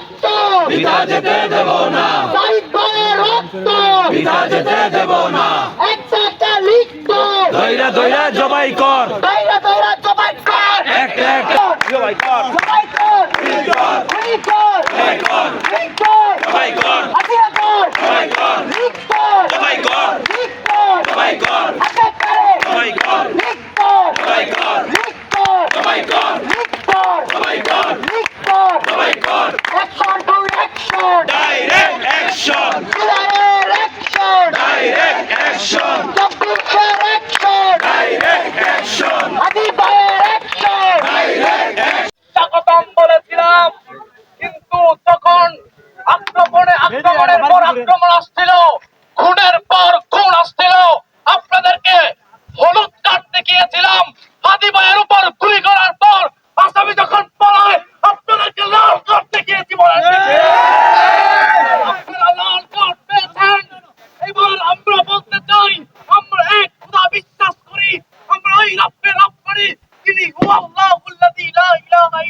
রক্ত। পিতা যেতে দেব না। শহীদ ভাইয়ের রক্ত। পিতা যেতে দেব না। একটা একটা লিখত দইরা দইরা জবাই কর। দৈরা দৈরা জবাই কর। একটা একটা জবাই কর। জবাই কর। জবাই কর। আক্রমণ আসছিল, খুনের পর খুন আসছিল। আপনাদেরকে হলুদ কার্ড দেখিয়েছিলাম আদি ভাইয়ের উপর গুলি করার পর আসামি যখন পড়ায় আপনাদেরকে লাল কার্ড দেখিয়েছি এবার আমরা বলতে চাই, আমরা এক বিশ্বাস করি, আমরা করি তিনি ইলাহা